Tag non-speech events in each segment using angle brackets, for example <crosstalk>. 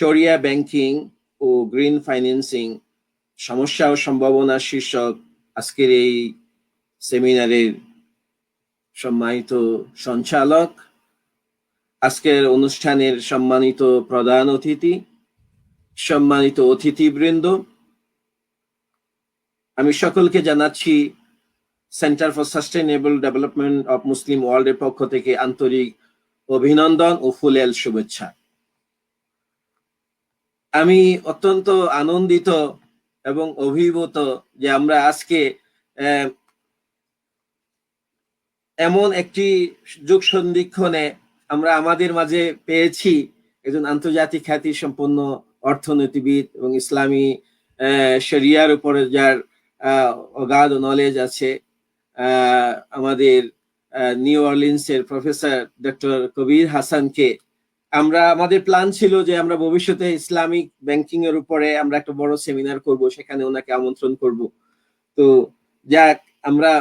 শরিয়া ব্যাংকিং ও green financing সমস্যা ও সম্ভাবনা শীর্ষক আজকের এই সেমিনারের সম্মানিত সঞ্চালক, আজকের অনুষ্ঠানের সম্মানিত প্রধান অতিথি, সম্মানিত অতিথিবৃন্দ। আমি সকলকে জানাচ্ছি centre for sustainable development of Muslim ওয়ার্ল্ডের পক্ষ থেকে আন্তরিক অভিনন্দন ও ফুলেল শুভেচ্ছা। আমি অত্যন্ত আনন্দিত এবং অভিভূত যে আমরা আজকে এমন একটি যুগ সন্ধিক্ষণে আমরা আমাদের মাঝে পেয়েছি একজন আন্তর্জাতিক খ্যাতি সম্পন্ন অর্থনীতিবিদ এবং ইসলামী শরিয়ার উপরে যার অগাধ নলেজ আছে আমাদের নিউ অর্লিন্সের প্রফেসর ডক্টর কবির হাসানকে আমরা, আমাদের প্ল্যান ছিল যে আমরা ভবিষ্যতে ইসলামিক ব্যাংকিং এর উপরে আমরা একটা বড় সেমিনার করব, সেখানে ওনাকে আমন্ত্রণ করব। তো যাক, আমরা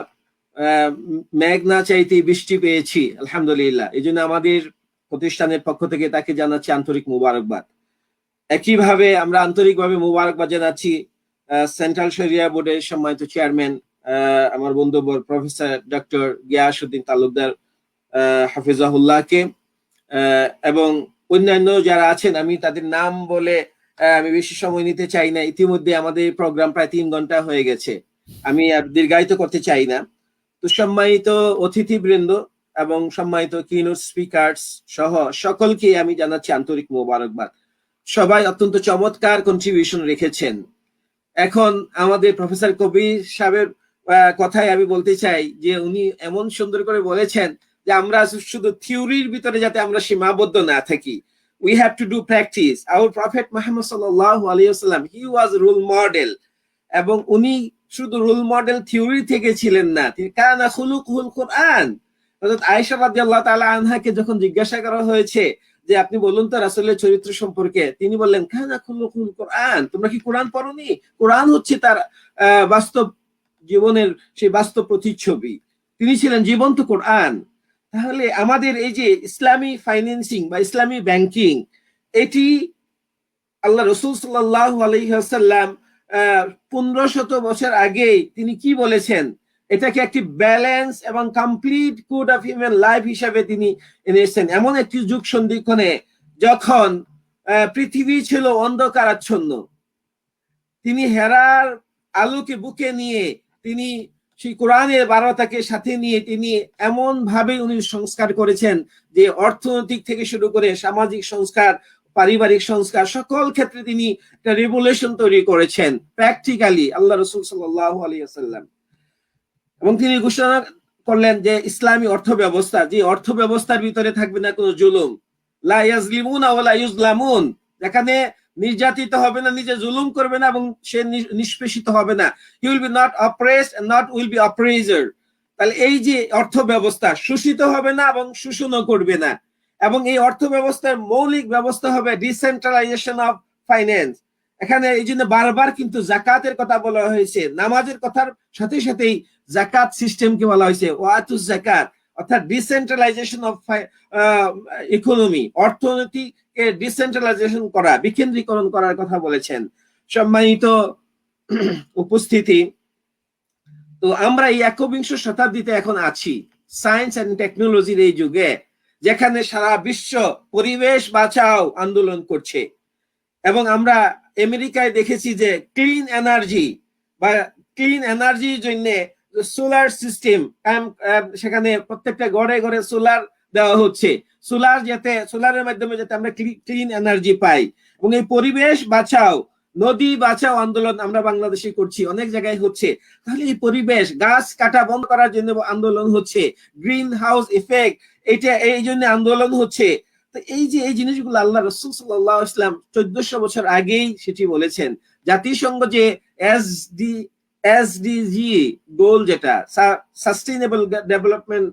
মেঘ না চাইতে বৃষ্টি পেয়েছি, আলহামদুলিল্লাহ। এই জন্য আমাদের প্রতিষ্ঠানের পক্ষ থেকে তাকে জানাচ্ছি আন্তরিক মুবারকবাদ। একইভাবে আমরা আন্তরিকভাবে মুবারকবাদ জানাচ্ছি সেন্ট্রাল শরিয়া বোর্ডের সম্মানিত চেয়ারম্যান আমার বন্ধু প্রফেসর ডক্টর গিয়াসউদ্দিন তালুকদার হাফিজাহুল্লাহকে। এবং অন্যান্য যারা আছেন, আমি তাদের নাম বলে আমি বেশি সময় নিতে চাই না। ইতিমধ্যে আমাদের প্রোগ্রাম প্রায় তিন ঘণ্টা হয়ে গেছে। আমি আর দীর্ঘায়িত করতে চাই না। তো সম্মানিত অতিথিবৃন্দ এবং সম্মানিত কিনোট স্পিকার্স সহ সকলকে আমি জানাচ্ছি আন্তরিক মোবারকবাদ। সবাই অত্যন্ত চমৎকার কন্ট্রিবিউশন রেখেছেন। এখন আমাদের প্রফেসর কবির সাহেবের কথায় আমি বলতে চাই যে, উনি এমন সুন্দর করে বলেছেন যে আমরা শুধু থিওরির ভিতরে যাতে আমরা সীমাবদ্ধ না থাকি। We have to do practice our prophet Mahmud সাল্লাহ আলিয়াল্লাম হি ওয়াজ রোল মডেল এবং উনি শুধু রোল মডেল থিওরি থেকে ছিলেন না, তিনি কানা খুলুক হুল কোরআন। অর্থাৎ আয়েশা রাদিয়াল্লাহু তাআলা আনহাকে যখন জিজ্ঞাসা করা হয়েছে যে, আপনি বলুন তো রাসূলের চরিত্র সম্পর্কে? তিনি বললেন, কানা খুলুক হুল কোরআন। তোমরা কি কোরআন পড়োনি? কোরআন হচ্ছে তার বাস্তব জীবনের সেই বাস্তব প্রতিচ্ছবি। তিনি ছিলেন জীবন্ত কোরআন। তাহলে আমাদের এই যে ইসলামী ফাইন্যান্সিং বা ইসলামী ব্যাংকিং এটি আল্লাহ রসুল সাল্লাহ আলহিহাসাল্লাম পনেরো শত বছর আগে তিনি কি বলেছেন? এটাকে একটি ব্যালেন্স এবং complete code of human life হিসাবে তিনি এনেছেন। এমন একটি যুগ সন্ধিক্ষণে যখন পৃথিবী ছিল অন্ধকারাচ্ছন্ন, তিনি হেরার আলোকে বুকে নিয়ে তিনি সেই কোরআনের বারোটাকে সাথে নিয়ে তিনি এমন ভাবে উনি সংস্কার করেছেন যে অর্থনৈতিক থেকে শুরু করে সামাজিক সংস্কার, পারিবারিক সংস্কার, সকল ক্ষেত্রে তিনি একটা রেভুলেশন তৈরি করেছেন প্র্যাকটিক্যালি আল্লাহ রসুল আলিয়াল্লাম এবং তিনি ঘোষণা করলেন যে ইসলামী অর্থ ব্যবস্থা যে অর্থ ব্যবস্থার ভিতরে থাকবে না কোনো জুলুম। লা ইয়াজলিমুন ওয়ালা ইউজলামুন। যেখানে নির্যাতিত হবে না, নিজে জুলুম করবে না এবং সে নিষ্পেষিত হবে না। He will be not oppress not will be oppressor তাহলে এই যে অর্থ ব্যবস্থা শোষিত হবে না এবং শোষণও করবে না। এবং এই অর্থ ব্যবস্থার মৌলিক ব্যবস্থা হবে ডিসেন্ট্রালাইজেশন অফ ফাইন্যান্স এখানে এই জন্য বারবার কিন্তু জাকাতের কথা বলা হয়েছে। নামাজের কথার সাথে সাথেই জাকাত সিস্টেমকে বলা হয়েছে। ওয়াতুস জাকাত অর্থাৎ ডিসেন্ট্রালাইজেশন অফ ইকোনমি অর্থনীতিকে ডিসেন্ট্রালাইজেশন করা, বিকেন্দ্রীকরণ করার কথা বলেছেন। সম্মানিত <clears throat> উপস্থিতি, তো আমরা এই একবিংশ শতাব্দীতে এখন আছি সায়েন্স অ্যান্ড টেকনোলজির এই যুগে, যেখানে সারা বিশ্ব পরিবেশ বাঁচাও আন্দোলন করছে। এবং আমরা আমেরিকায় দেখেছি যে ক্লিন এনার্জি বা ক্লিন এনার্জির জন্য সোলার সিস্টেম সেখানে প্রত্যেকটা ঘরে ঘরে সোলার দেওয়া হচ্ছে। সোলার যাতে সোলারের মাধ্যমে যাতে আমরা ক্লিন এনার্জি পাই। এবং এই পরিবেশ বাঁচাও, নদী বাঁচাও আন্দোলন আমরা বাংলাদেশে করছি, অনেক জায়গায় হচ্ছে। তাহলে এই পরিবেশ, গাছ কাটা বন্ধ করার জন্য আন্দোলন হচ্ছে। গ্রিন হাউস ইফেক্ট এটা, এই জন্য আন্দোলন হচ্ছে। তো এই যে, এই জিনিসগুলো আল্লাহ রসুল সাল্লাহ ইসলাম চোদ্দশো বছর আগেই সেটি বলেছেন। জাতিসংঘ যে এস ডি এসডিজি গোল যেটা সাস্টেইনেবল ডেভেলপমেন্ট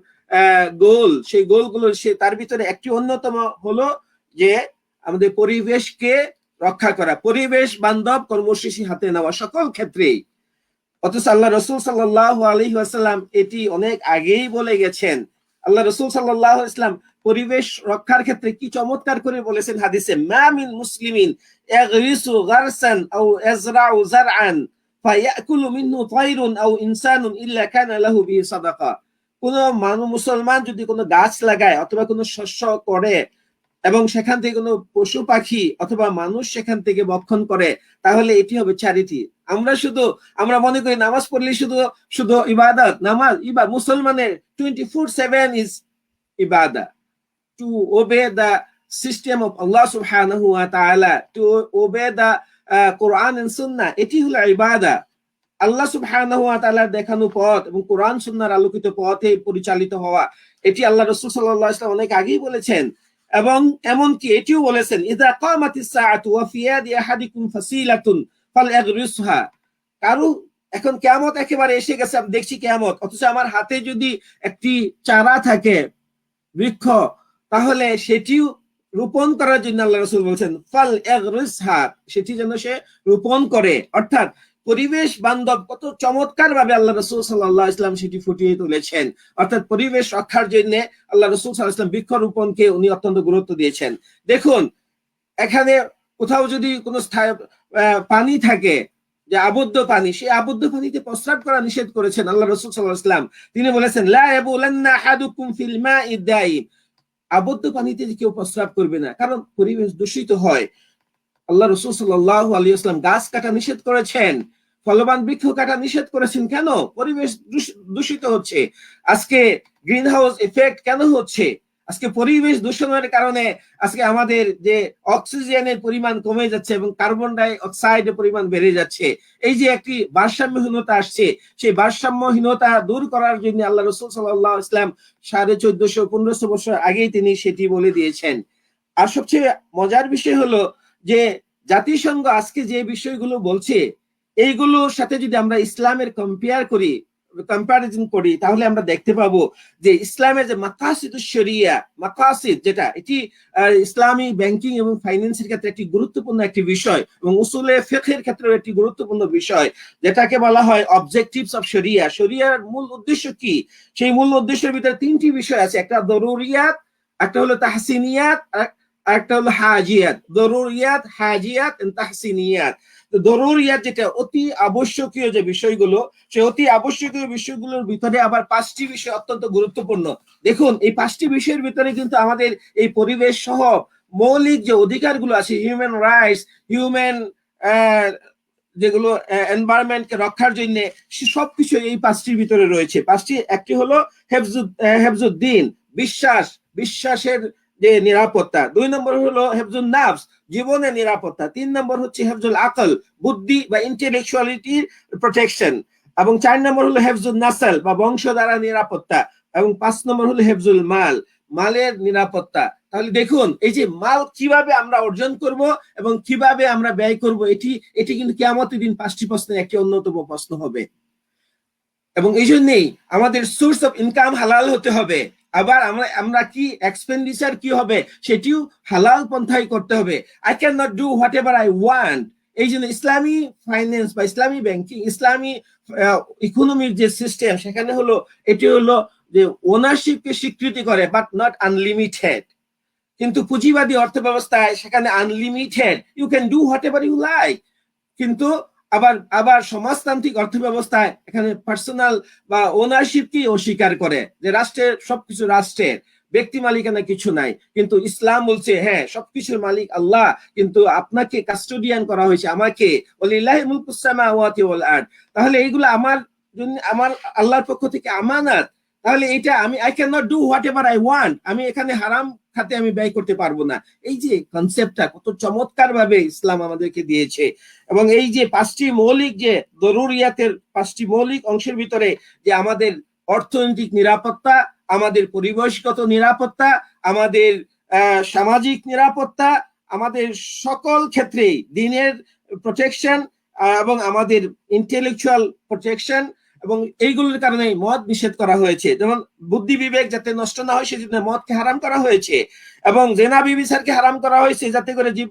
গোল সেই গোলগুলো সে, তার ভিতরে একটি অন্যতম হলো যে আমাদের পরিবেশকে রক্ষা করা, পরিবেশ বান্ধব কর্মসূচি হাতে নেওয়া সকল ক্ষেত্রেই। অথচ আল্লাহ রসুল সাল্লাহ আলী আসাল্লাম এটি অনেক আগেই বলে গেছেন। আল্লাহ রসুল সাল্লাহ ইসলাম পরিবেশ রক্ষার ক্ষেত্রে কি চমৎকার করে বলেছেন হাদিসে, মা মিন মুসলিমিন ইয়াগরিসু গারসান আও ইয়াজরাউ জারআন। ফায়াকুলু মিনহু তায়রুন আও ইনসানুন ইল্লা কানা লাহু বিহি সাদাকা কোন মানুষ মুসলমান যদি কোনো গাছ লাগায় অথবা কোনো শস্য করে এবং সেখান থেকে কোনো পশু পাখি অথবা মানুষ সেখান থেকে বক্ষণ করে, তাহলে এটি হবে চ্যারিটি আমরা শুধু, আমরা মনে করি নামাজ পড়লে শুধু শুধু ইবাদত, নামাজ, ইবা, মুসলমানের twenty four seven is ইবাদা। To obey the system of Allah সুবহানাহু ওয়া তাআলা টু ওবে দ্য কোরআন সুন্নাহ এটি হলো ইবাদা। আল্লাহ সুবহানাহু ওয়া তাআলার দেখানো পথ এবং কোরআন সুন্নাহর আলোকিত পথে পরিচালিত হওয়া। এটি আল্লাহ রাসূল সাল্লাল্লাহু আলাইহি অনেক আগেই বলেছেন এবং এমনকি এটিও বলেছেন ইদা কামাতিস সাআতু ওয়া ফি ইয়াদি আহাদিকুম ফাসিলাতুন ফালয়াগরিসহা। কারও এখন কিয়ামত একেবারে এসে গেছে, আমি দেখছি কিয়ামত, অথচ আমার হাতে যদি একটি চারা থাকে বৃক্ষ, তাহলে সেটিও রোপণ করার জন্য আল্লাহ রসুল বলছেন, ফাল এগরিসহা সেটি যেন সে রোপণ করে। অর্থাৎ পরিবেশ বান্ধব কত চমৎকার ভাবে আল্লাহ রসুল সাল্লাহ ইসলাম সেটি ফুটিয়ে তুলেছেন। অর্থাৎ পরিবেশ রক্ষার জন্য আল্লাহ রসুল সাল্লাহ ইসলাম বৃক্ষরোপণকে উনি অত্যন্ত গুরুত্ব দিয়েছেন। দেখুন, এখানে কোথাও যদি কোনো পানি থাকে, যে আবদ্ধ পানি, সেই আবদ্ধ পানিতে প্রস্রাব করা নিষেধ করেছেন আল্লাহ রসুল সাল্লাহ ইসলাম তিনি বলেছেন, লা ইয়াবুলান্না আহাদুকুম আবদ্ধ পানিতে কেউ প্রস্রাব করবে না, কারণ পরিবেশ দূষিত হয়। আল্লাহ রসুল সাল্লাহ আলী আসলাম গাছ কাটা নিষেধ করেছেন। ফলবান বৃক্ষ কাটা নিষেধ করেছেন কেন? পরিবেশ দূষ- দূষিত হচ্ছে। আজকে গ্রিন হাউস এফেক্ট কেন হচ্ছে? আজকে পরিবেশ দূষণের কারণে আজকে আমাদের যে অক্সিজেনের পরিমাণ কমে যাচ্ছে এবং কার্বন ডাই অক্সাইডের পরিমাণ বেড়ে যাচ্ছে, এই যে একটি ভারসাম্যহীনতা আসছে, সেই ভারসাম্যহীনতা দূর করার জন্য আল্লাহ রসুল সাল্লাহ ইসলাম সাড়ে চোদ্দশো, পনেরোশো বছর আগেই তিনি সেটি বলে দিয়েছেন। আর সবচেয়ে মজার বিষয় হলো যে জাতিসংঘ আজকে যে বিষয়গুলো বলছে, এইগুলোর সাথে যদি আমরা ইসলামের কম্পেয়ার করি কম্পারিজন করি, তাহলে আমরা দেখতে পাবো যে ইসলামের যে মাকাসিদ শরিয়া মাকাসিদ যেটা, এটি ইসলামী ব্যাংকিং এবং ফাইন্যান্সের ক্ষেত্রে একটি গুরুত্বপূর্ণ একটি বিষয় এবং উসুলে ফেকের ক্ষেত্রেও একটি গুরুত্বপূর্ণ বিষয়। যেটাকে বলা হয় অবজেক্টিভস অফ শরিয়া। শরিয়ার মূল উদ্দেশ্য কি? সেই মূল উদ্দেশ্যের ভিতরে তিনটি বিষয় আছে। একটা দরুরিয়াত, একটা হলো তাহসিনিয়াত, আর একটা হলো হাজিয়াত। দরুরিয়াত, হাজিয়াত তাহসিনিয়াত। তো দরুরিয়াত যেটা অতি আবশ্যকীয় যে বিষয়গুলো, সেই অতি আবশ্যকীয় বিষয়গুলোর ভিতরে আবার পাঁচটি বিষয় অত্যন্ত গুরুত্বপূর্ণ। দেখুন, এই পাঁচটি বিষয়ের ভিতরে কিন্তু আমাদের এই পরিবেশ সহ মৌলিক যে অধিকারগুলো আছে হিউম্যান রাইটস হিউম্যান যেগুলো এনভায়রনমেন্টকে রক্ষার জন্য সবকিছু এই পাঁচটির ভিতরে রয়েছে। পাঁচটি, একটি হলো হেফজুদ্দিন, বিশ্বাস, বিশ্বাসের যে নিরাপত্তা। দুই নম্বর হলো হেফজুল নাফস জীবনের নিরাপত্তা। তিন নম্বর হচ্ছে হেফজুল আকল, বুদ্ধি বা ইন্টেলেকচুয়ালিটির প্রোটেকশন এবং চার নম্বর হলো হেফজুল নাসাল, বা বংশ দ্বারা নিরাপত্তা। এবং পাঁচ নম্বর হলো হেফজুল মাল, মালের নিরাপত্তা। তাহলে দেখুন, এই যে মাল কীভাবে আমরা অর্জন করব এবং কীভাবে আমরা ব্যয় করব, এটি এটি কিন্তু কেমতের দিন পাঁচটি প্রশ্নের একটি অন্যতম প্রশ্ন হবে। এবং এই জন্যেই আমাদের সোর্স অফ ইনকাম হালাল হতে হবে। আবার আমরা আমরা কি এক্সপেন্ডিচার কি হবে? সেটিও হালাল পন্থায় করতে হবে। I can not do whatever I want এই জন্য ইসলামী ফাইন্যান্স বা ইসলামী ব্যাংকিং ইসলামী ইকোনমির যে সিস্টেম সেখানে হলো, এটি হলো যে ওনারশিপকে স্বীকৃতি করে বাট নট আনলিমিটেড কিন্তু পুঁজিবাদী অর্থ ব্যবস্থায় সেখানে unlimited you can do whatever you like কিন্তু আবার আবার সমাজতান্ত্রিক অর্থ ব্যবস্থায় এখানে পার্সোনাল বা ওনারশিপকে অস্বীকার করে? যে রাষ্ট্রের, সবকিছু রাষ্ট্রের, ব্যক্তি মালিকানা কিছু নাই। কিন্তু ইসলাম বলছে হ্যাঁ সবকিছুর মালিক আল্লাহ, কিন্তু আপনাকে কাস্টোডিয়ান করা হয়েছে আমাকে। তাহলে এইগুলো আমার আমার আল্লাহর পক্ষ থেকে আমানত। তাহলে এটা আমি I can not do whatever I want আমি এখানে হারাম খাতে আমি ব্যয় করতে পারব না। এই যে কনসেপ্টটা কত চমৎকার ভাবে ইসলাম আমাদেরকে দিয়েছে। এবং এই যে পাঁচটি মৌলিক যে দরুরিয়াতের পাঁচটি মৌলিক অংশের ভিতরে যে আমাদের অর্থনৈতিক নিরাপত্তা, আমাদের পরিবেশগত নিরাপত্তা, আমাদের সামাজিক নিরাপত্তা, আমাদের সকল ক্ষেত্রেই দিনের প্রোটেকশন এবং আমাদের ইন্টেলেকচুয়াল প্রোটেকশন এবং এইগুলোর কারণে মদ নিষেধ করা হয়েছে। যেমন বুদ্ধি বিবেক যাতে নষ্ট না হয়, সেজন্য মদকে হারাম করা হয়েছে। এবং জেনা বিবিসারকে হারাম করা হয়েছে যাতে করে জীব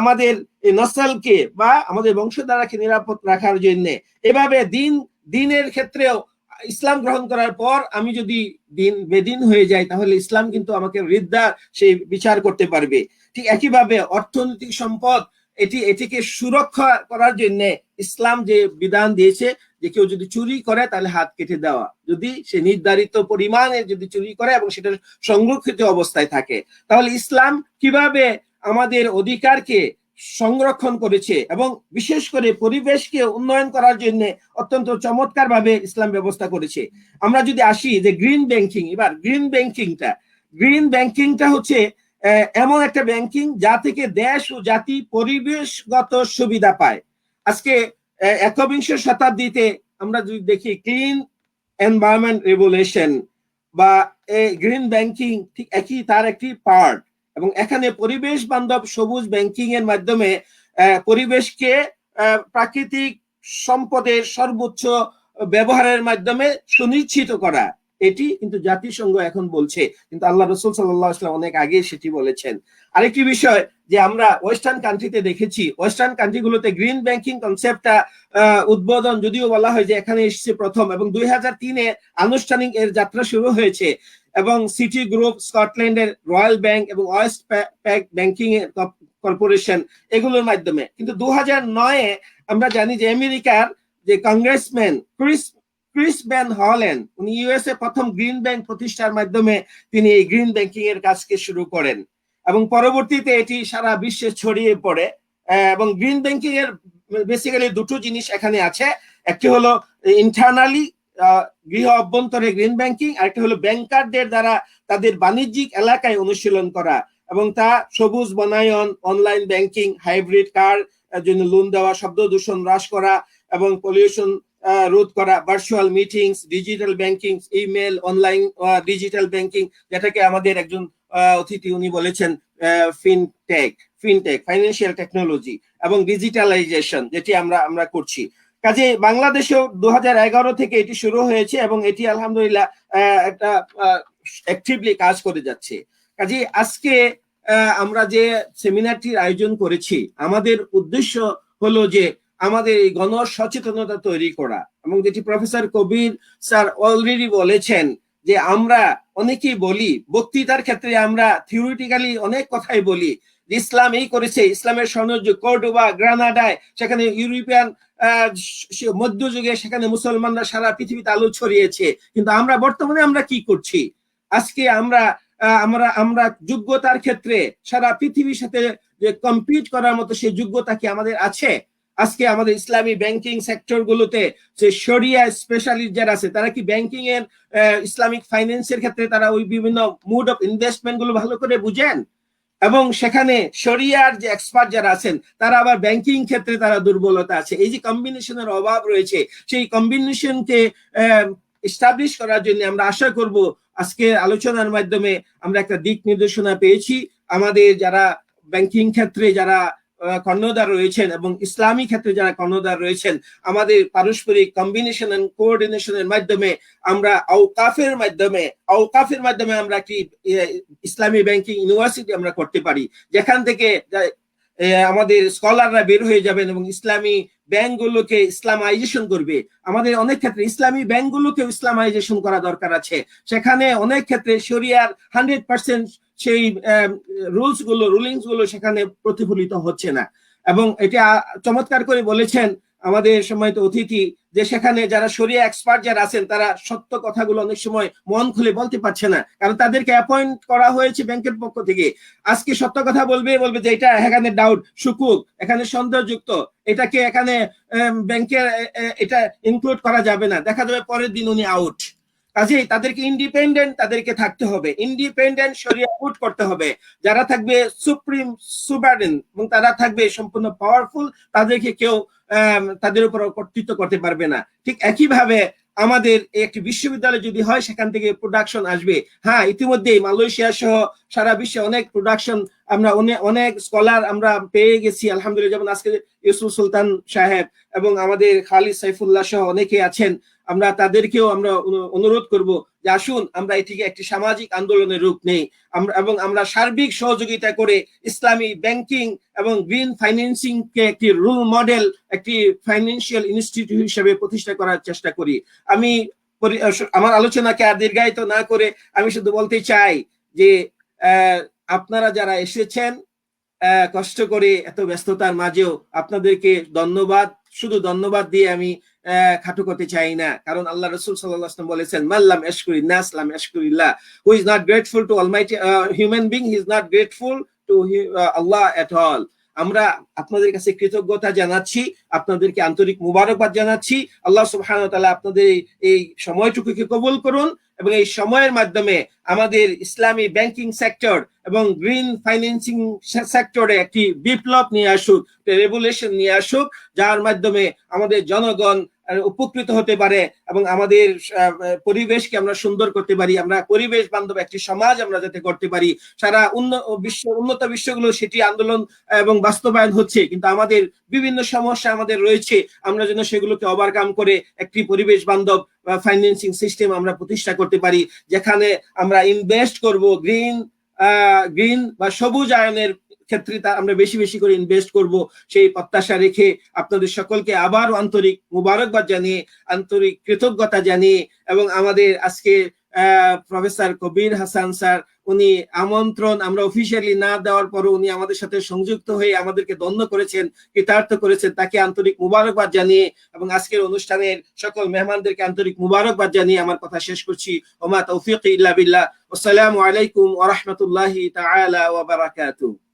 আমাদের নসলকে বা আমাদের বংশধারাকে নিরাপদ রাখার জন্য। এভাবে দিন, দিনের ক্ষেত্রেও ইসলাম গ্রহণ করার পর আমি যদি দিন, বেদিন হয়ে যাই, তাহলে ইসলাম কিন্তু আমাকে হৃদা সেই বিচার করতে পারবে। ঠিক একইভাবে অর্থনৈতিক সম্পদ, এটি, এটিকে সুরক্ষা করার জন্য ইসলাম যে বিধান দিয়েছে যে কেউ যদি চুরি করে, তাহলে হাত কেটে দেওয়া। যদি সে নির্ধারিত পরিমাণে যদি চুরি করে এবং সেটা সংরক্ষিত অবস্থায় থাকে। তাহলে ইসলাম কীভাবে আমাদের অধিকারকে সংরক্ষণ করেছে এবং বিশেষ করে পরিবেশকে উন্নয়ন করার জন্য অত্যন্ত চমৎকার ভাবে ইসলাম ব্যবস্থা করেছে। আমরা যদি আসি যে গ্রিন ব্যাংকিং, এবার গ্রিন ব্যাংকিংটা। গ্রিন ব্যাংকিংটা হচ্ছে এমন একটা ব্যাংকিং যা থেকে দেশ ও জাতি পরিবেশগত সুবিধা পায়। আজকে একবিংশ শতাব্দীতে আমরা যদি দেখি ক্লিন এনভায়রনমেন্ট রেগুলেশন বা গ্রিন ব্যাংকিং ঠিক একই তার একটি পার্ট এবং এখানে পরিবেশ বান্ধব সবুজ ব্যাংকিং এর মাধ্যমে পরিবেশকে প্রাকৃতিক সম্পদের সর্বোচ্চ ব্যবহারের মাধ্যমে সুনিশ্চিত করা। এটি কিন্তু জাতিসংঘ এখন বলছে, কিন্তু আল্লাহ রসুল সাল্লাম অনেক আগে সেটি বলেছেন। আরেকটি বিষয় যে আমরা ওয়েস্টার্ন কান্ট্রিতে দেখেছি ওয়েস্টার্ন কান্ট্রিগুলোতে গ্রিন ব্যাংকিং কনসেপ্টটা উদ্বোধন যদিও বলা হয় যে এখানে এসেছে প্রথম এবং দুই হাজার তিনে আনুষ্ঠানিক এর যাত্রা শুরু হয়েছে এবং সিটি গ্রুপ স্কটল্যান্ডের রয়্যাল ব্যাংক এবং ওয়েস্ট প্যাক ব্যাংকিং এর কর্পোরেশন এগুলোর মাধ্যমে। কিন্তু দু হাজার নয়ে আমরা জানি যে আমেরিকার যে কংগ্রেসম্যান ক্রিস ক্রিস ব্যান হলেন। উনি ইউএসএ প্রথম গ্রিন ব্যাংক প্রতিষ্ঠার মাধ্যমে তিনি এই গ্রিন ব্যাংকিং এর কাজকে শুরু করেন। এবং পরবর্তীতে এটি সারা বিশ্বে ছড়িয়ে পড়ে। এবং গ্রিন ব্যাংকিং এর বেসিক্যালি দুটো জিনিস এখানে আছে। একটি হলো ইন্টারনালি গৃহ অভ্যন্তরে গ্রিন ব্যাংকিং আর একটা হলো ব্যাংকারদের দ্বারা তাদের বাণিজ্যিক এলাকায় অনুশীলন করা। এবং তা সবুজ বনায়ন অনলাইন ব্যাংকিং হাইব্রিড কার জন্য লোন দেওয়া, শব্দ দূষণ হ্রাস করা এবং পলিউশন রোধ করা virtual meetings digital banking email online digital banking যেটাকে আমাদের একজন অতিথি উনি বলেছেন ফিনটেক ফিনটেক ফাইন্যান্সিয়াল টেকনোলজি এবং ডিজিটালাইজেশন যেটি আমরা আমরা করছি। কাজে বাংলাদেশেও দু হাজার এগারো থেকে এটি শুরু হয়েছে এবং এটি আলহামদুলিল্লাহ একটা অ্যাক্টিভলি কাজ করে যাচ্ছে। কাজে আজকে আমরা যে সেমিনারটির আয়োজন করেছি, আমাদের উদ্দেশ্য হলো যে আমাদের এই গণ সচেতনতা তৈরি করা। এবং যেটি প্রফেসর কবির স্যার অলরেডি বলেছেন যে আমরা অনেকেই বলি, বক্তৃতার ক্ষেত্রে আমরা থিওরিটিক্যালি অনেক কথাই বলি ইসলাম এই করেছে, ইসলামের সৌন্দর্য কর্ডোবা গ্রানাডায়, সেখানে ইউরোপিয়ান মধ্যযুগে সেখানে মুসলমানরা সারা পৃথিবীতে আলো ছড়িয়েছে। কিন্তু আমরা বর্তমানে আমরা কি করছি? আজকে আমরা আমরা আমরা যোগ্যতার ক্ষেত্রে সারা পৃথিবীর সাথে যে কম্পিট করার মতো সেই যোগ্যতা কি আমাদের আছে? আজকে আমাদের ইসলামী ব্যাংকিং সেক্টর গুলোতে যে শরিয়া স্পেশালিস্ট যারা আছে, তারা কি ব্যাংকিং এর ইসলামিক ফাইন্যান্সের ক্ষেত্রে তারা ওই বিভিন্ন মুড অফ ইনভেস্টমেন্টগুলো ভালো করে বুঝেন? এবং সেখানে শরিয়ার যে এক্সপার্ট যারা আছেন, তারা আবার ব্যাংকিং ক্ষেত্রে তারা দুর্বলতা আছে। এই যে কম্বিনেশনের অভাব রয়েছে, সেই কম্বিনেশনকে এস্টাবলিশ করার জন্য আমরা আশা করব, আজকে আলোচনার মাধ্যমে আমরা একটা দিক নির্দেশনা পেয়েছি। আমাদের যারা ব্যাংকিং ক্ষেত্রে যারা কর্ণধার রয়েছেন এবং ইসলামী ক্ষেত্রে যারা কর্ণধার রয়েছেন আমাদের পারস্পরিক কম্বিনেশন এন্ড কোঅর্ডিনেশনের মাধ্যমে আমরা আওকাফের মাধ্যমে আওকাফের মাধ্যমে আমরা আহ, ইসলামী ব্যাংকিং ইউনিভার্সিটি আমরা করতে পারি। যেখান থেকে আমাদের স্কলাররা বের হয়ে যাবেন এবং ইসলামী ব্যাংক ব্যাংকগুলোকে ইসলামাইজেশন করবে। আমাদের অনেক ক্ষেত্রে ইসলামী ব্যাংকগুলোকেও ইসলামাইজেশন করা দরকার আছে। সেখানে অনেক ক্ষেত্রে শরিয়ার হান্ড্রেড পার্সেন্ট সেই রুলসগুলো রুলিংসগুলো সেখানে প্রতিফলিত হচ্ছে না। এবং এটা চমৎকার করে বলেছেন আমাদের সময় তো অতিথি যে সেখানে যারা শরিয়া এক্সপার্ট যারা আছেন, তারা সত্য কথাগুলো অনেক সময় মন খুলে বলতে পারছে না। কারণ তাদেরকে অ্যাপয়েন্ট করা হয়েছে ব্যাংকের পক্ষ থেকে। আজকে সত্য কথা বলবে বলবে যে এটা এখানে ডাউট সুকুক, এখানে সন্দেহযুক্ত। এটাকে এখানে ব্যাংকের এটা ইনক্লুড করা যাবে না। দেখা যাবে পরের দিন উনি আউট কাজেই তাদেরকে ইন্ডিপেন্ডেন্ট তাদেরকে থাকতে হবে। ইন্ডিপেন্ডেন্ট সরিয়া পুট করতে হবে। যারা থাকবে সুপ্রিম সুপারেন এবং তারা থাকবে সম্পূর্ণ পাওয়ারফুল তাদেরকে কেউ তাদের উপর কর্তৃত্ব করতে পারবে না। ঠিক একইভাবে আমাদের একটি বিশ্ববিদ্যালয় যদি হয়, সেখান থেকে প্রোডাকশন আসবে। হ্যাঁ ইতিমধ্যেই মালয়েশিয়া সহ সারা বিশ্বে অনেক প্রোডাকশন আমরা অনেক স্কলার আমরা পেয়ে গেছি। আলহামদুলিল্লাহ, যেমন আজকে ইউসুফ সুলতান সাহেব এবং আমাদের খালিদ সাইফুল্লাহ সহ অনেকে আছেন। আমরা তাদেরকেও আমরা অনুরোধ করব যে আসুন, আমরা এটিকে একটি সামাজিক আন্দোলনের রূপ নেই। আমরা এবং আমরা সার্বিক সহযোগিতা করে ইসলামী ব্যাংকিং এবং গ্রিন ফাইন্যান্সিং কে একটি রোল মডেল, একটি ফাইন্যান্সিয়াল ইনস্টিটিউট হিসেবে প্রতিষ্ঠা করার চেষ্টা করি। আমি আমার আলোচনাকে আর দীর্ঘায়িত না করে আমি শুধু বলতে চাই যে আপনারা যারা এসেছেন কষ্ট করে এত ব্যস্ততার মাঝেও আপনাদেরকে ধন্যবাদ। শুধু ধন্যবাদ দিয়ে আমি খাটো করতে চাই না। কারণ আল্লাহ রসুল সাল্লাম বলেছেন মাল্লাম এশকুরি নাসলাম এশকুরিল্লাহ who is not grateful to almighty human being is not grateful to Allah at all আমরা আপনাদের কাছে কৃতজ্ঞতা জানাচ্ছি, আপনাদেরকে আন্তরিক মুবারকবাদ জানাচ্ছি। আল্লাহ তাআলা আপনাদের এই- সময়টুকুকে কবুল করুন এবং এই সময়ের মাধ্যমে আমাদের ইসলামী ব্যাংকিং সেক্টর এবং গ্রিন ফাইন্যান্সিং সেক্টরে একটি বিপ্লব নিয়ে আসুক রেগুলেশন নিয়ে আসুক, যার মাধ্যমে আমাদের জনগণ উপকৃত হতে পারে এবং আমাদের পরিবেশকে আমরা সুন্দর করতে পারি, আমরা পরিবেশ বান্ধব একটি সমাজ আমরা যাতে করতে পারি। সারা বিশ্ব, উন্নত বিশ্বগুলো সেটি আন্দোলন এবং বাস্তবায়ন হচ্ছে, কিন্তু আমাদের বিভিন্ন সমস্যা আমাদের রয়েছে, আমরা যেন সেগুলোকে ওভারকাম করে একটি পরিবেশ বান্ধব ফাইন্যান্সিং সিস্টেম আমরা প্রতিষ্ঠা করতে পারি, যেখানে আমরা ইনভেস্ট করব গ্রিন গ্রিন বা সবুজ আয়নের ক্ষেত্রে তা আমরা বেশি বেশি করে ইনভেস্ট করব। সেই প্রত্যাশা রেখে আপনাদের সকলকে আবার আন্তরিক মুবারকবাদ জানিয়ে, আন্তরিক কৃতজ্ঞতা জানিয়ে এবং আমাদের আজকে প্রফেসর কবির হাসান স্যার, উনি আমন্ত্রণ আমরা অফিসিয়ালি না দেওয়ার পরও উনি আমাদের সাথে সংযুক্ত হয়ে আমাদেরকে ধন্য করেছেন, কৃতার্থ করেছেন। তাকে আন্তরিক মুবারকবাদ জানিয়ে এবং আজকের অনুষ্ঠানের সকল মেহমানদেরকে আন্তরিক মুবারকবাদ জানিয়ে আমার কথা শেষ করছি। ওমা তৌফিক ইল্লা বিল্লাহ। আসসালামু আলাইকুম ওয়া রাহমাতুল্লাহি তাআলা ওয়া বারাকাতুহু।